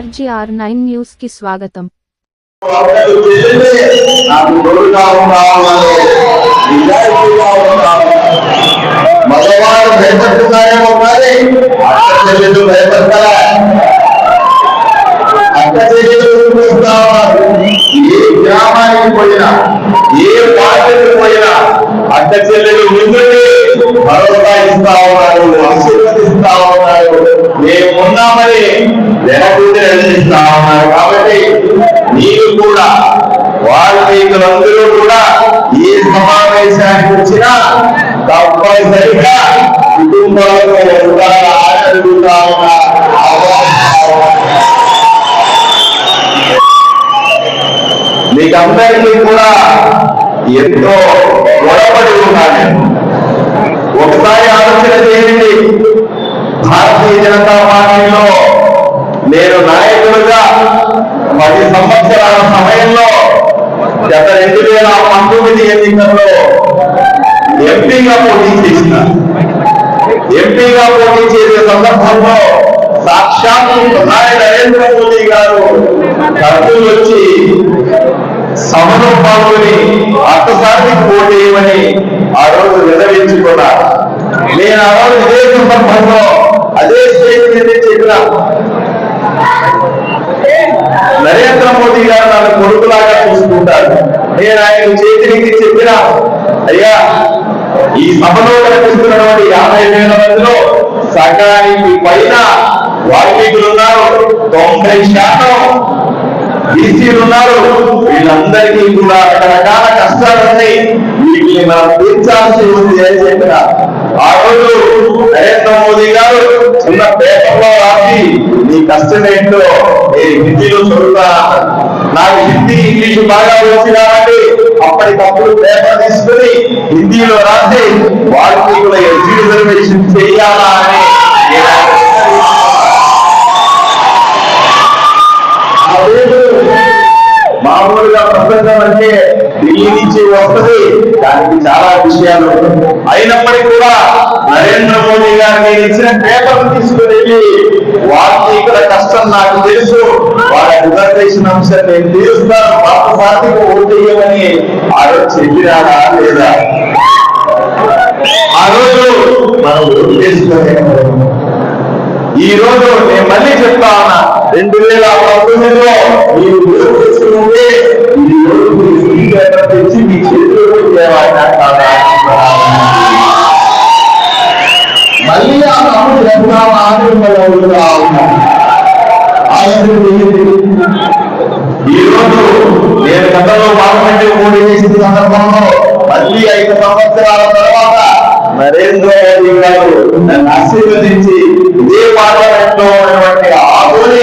RGR nine న్యూస్కి స్వాగతం. మగవాడు భయపడుతున్నారేమో అక్క చెల్లెలు భయపడతారా అక్క చెల్లెలు ఏ గ్రామానికి పోయినా ఏ పార్టీకి పోయినా అక్క చెల్లెలు ముందుండి భరోసా ఇస్తా ఉన్నారు ఆశీర్వదిస్తా ఉన్నారు. మేమున్నామని వెనకుండి నడిపిస్తా ఉన్నారు కాబట్టి నీవు కూడా వాల్మీకులందరూ కూడా ఈ సమావేశానికి వచ్చినా తప్పనిసరిగా కుటుంబాలతో ఉండాలని అడుగుతా మీకందరికీ కూడా ఎంతో గొడవపడి ఉన్నాను ఒకసారి ఆలోచన చేయండి. భారతీయ జనతా పార్టీలో నేను నాయకుడుగా పది సంవత్సరాల సమయంలో గత రెండు వేల పంతొమ్మిది ఎన్నికల్లో ఎంపీగా పోటీ చేసిన ఎంపీగా పోటీ చేసే సందర్భంలో సాక్షాత్తు ప్రధాని నరేంద్ర మోదీ గారు కర్నూలు వచ్చి సభలో పాల్గొని అక్కసారికి పోటీ చేయమని ఆ రోజు విన్నవించుకున్నారు నేను ఆ రోజు ఇదే సందర్భంలో అదే స్టేజ్ చెప్పిన. నరేంద్ర మోదీ గారు నన్ను కొడుకులాగా చూసుకుంటారు. నేను ఆయన చేతికి చెప్పిన అయ్యా ఈ సభలో కనిపిస్తున్నటువంటి యాభై వేల మందిలో సగానికి పైన వాల్మీకులు ఉన్నారు. తొంభై శాతం బీసీలు ఉన్నారు. వీళ్ళందరికీ కూడా రకరకాల కష్టాలు ఉన్నాయి. వీటిని మనం తీర్చాల్సి ఉంది అని చెప్పిన ఆ రోజు నరేంద్ర మోదీ గారు చిన్న పేపర్లో రాసి నీ కష్టం ఏంటో నేను హిందీలో చదువుతా. నాకు హిందీ ఇంగ్లీష్ బాగా వచ్చి కాబట్టి అప్పటికప్పుడు పేపర్ తీసుకుని హిందీలో రాసి వాళ్ళకి కూడా రిజర్వేషన్ చేయాలా అని నేను ఆ రోజు మామూలుగా ప్రపంచం అంటే ఢిల్లీ నుంచి వస్తుంది. దానికి చాలా విషయాలు అయినప్పటికీ కూడా నరేంద్ర మోడీ గారు నేను ఇచ్చిన పేపర్ తీసుకుని వెళ్ళి ఇక్కడ కష్టం నాకు తెలుసు. వాళ్ళ రిజర్వేషన్ అంశం నేను తీరుస్తాను. పాత పార్టీకి ఓటు వేయమని ఆ రోజు లేదా? ఆ రోజు మనం ఓటు చేసుకోలేకపోయాము ఈ రోజు నేను మళ్ళీ చెప్తా ఉన్నా రెండు వేల పంతొమ్మిదిలో మీరు ఈ రోజు తెచ్చి మీ చేతిలో మళ్ళీ ఆ చెప్తామా అడుగుతా ఉన్నా. ఈ రోజు నేను గతంలో పార్లమెంట్ పోటీ చేసిన సందర్భంలో మళ్ళీ ఐదు సంవత్సరాల తర్వాత నరేంద్ర మోదీ గారు నన్ను ఆశీర్వదించి ఇదే పార్లమెంట్ ఉన్నటువంటి ఆకుని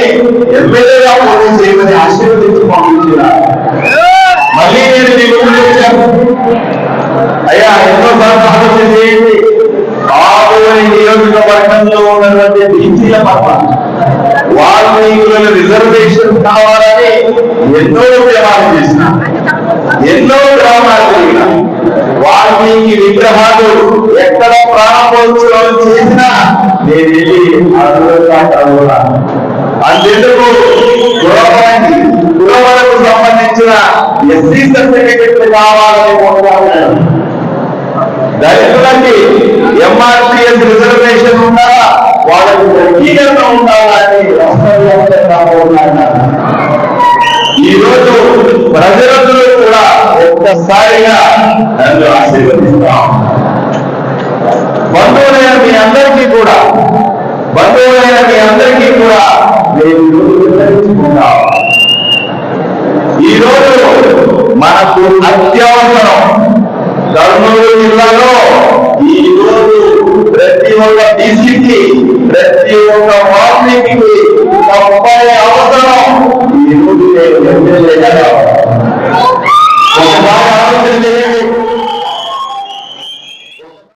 ఎమ్మెల్యేగా పోటీ చేయమని ఆశీర్వదించి పంపించినారు మళ్ళీ నేను మీకు చెప్పాను. అయ్యా ఎన్నో సార్లు ఆలోచన చేయండి ఆకుని నియోజకవర్గంలో ఉన్నటువంటి బీసీల పట్ల వాల్మీకులకు రిజర్వేషన్ కావాలని ఎన్నో ఉద్యమాలు చేసిన ఎన్నో గ్రామాలు జరిగిన వాల్మీకి విగ్రహాలు ఎక్కడ ప్రారంభోత్సవాలు చేసినా నేను వెళ్ళి అందుకు అంతెందుకు కులవానికి సంబంధించిన ఎస్సీ సర్టిఫికెట్లు కావాలని కోరుకుంటున్నాను దళితులకి ఎంఆర్పిఎస్ రిజర్వేషన్ ఉండాలా వాళ్ళకి వర్గీకరణ ఉండాలా అని రాష్ట్ర వ్యాప్తంగా ప్రజలందరూ కూడా ఒక్కసారిగా నన్ను ఆశీర్వదిస్తాం. బంధువులైన మీ అందరికీ కూడా బంధువులైన మీ అందరికీ కూడా నేను ఈరోజు ఈ రోజు మనకు అత్యవసరం కర్నూలు జిల్లాలో ఈ రోజు ప్రతి ఒక్క బీసీకి ప్రతి ఒక్క వాల్మీకి తప్పని అవసరం. ఈ రోజు నేను ఎమ్మెల్యేగా కావాలి